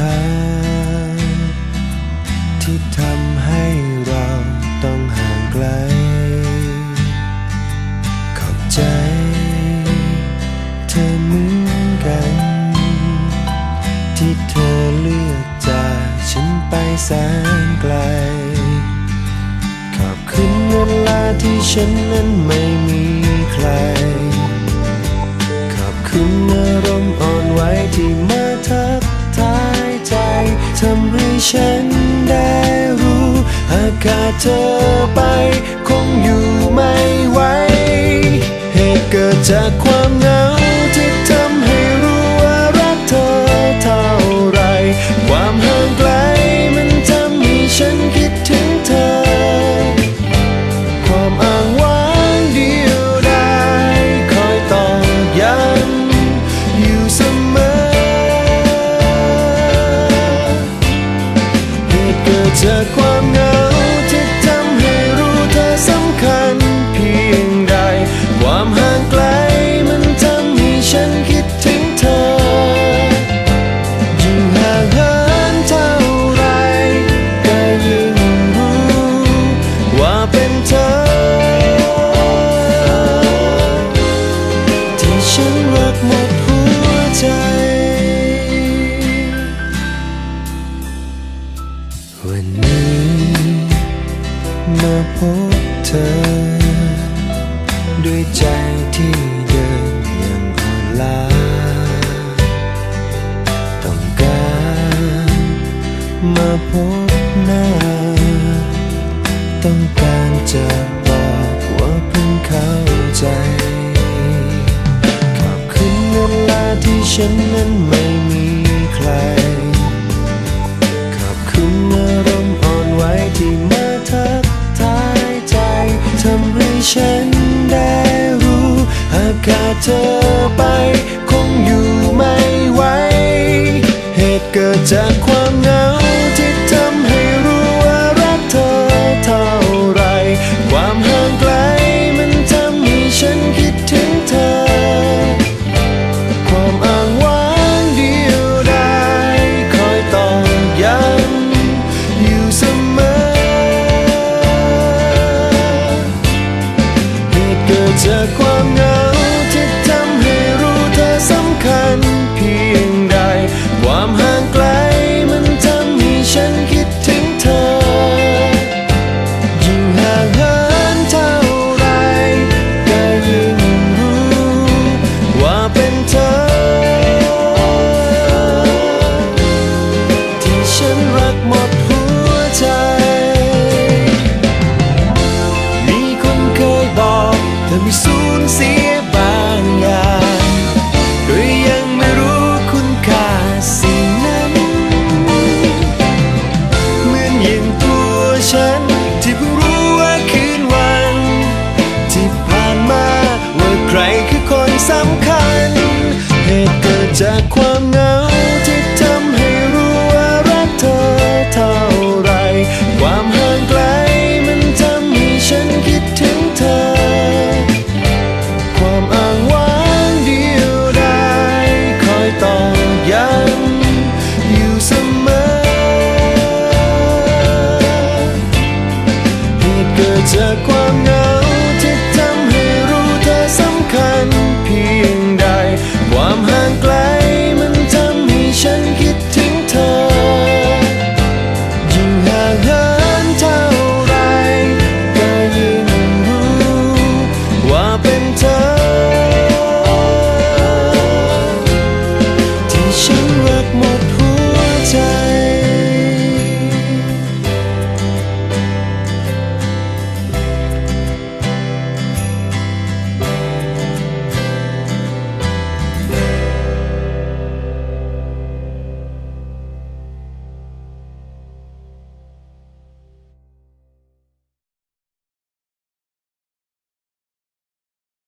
time แสนไกล ขอบคุณเวลาที่ฉันนั้นไม่มีใครขับขึ้นอารมณ์อ่อนไหวที่มาทักทายใจ ทำให้ฉันได้รู้ หากขาดเธอไป คงอยู่ไม่ไหวเหตุเกิดจากความ 这狂热 พบเธอ ด้วยใจที่เดินอย่างอ่อนล้าต้องการมาพบหน้า ต้องการจะบอกว่าเพิ่งเข้าใจ ขอบคุณเวลาที่ฉันนั้นไม่ เธอไป คงอยู่ไม่ไหว เหตุเกิดจากความงา 这光暗。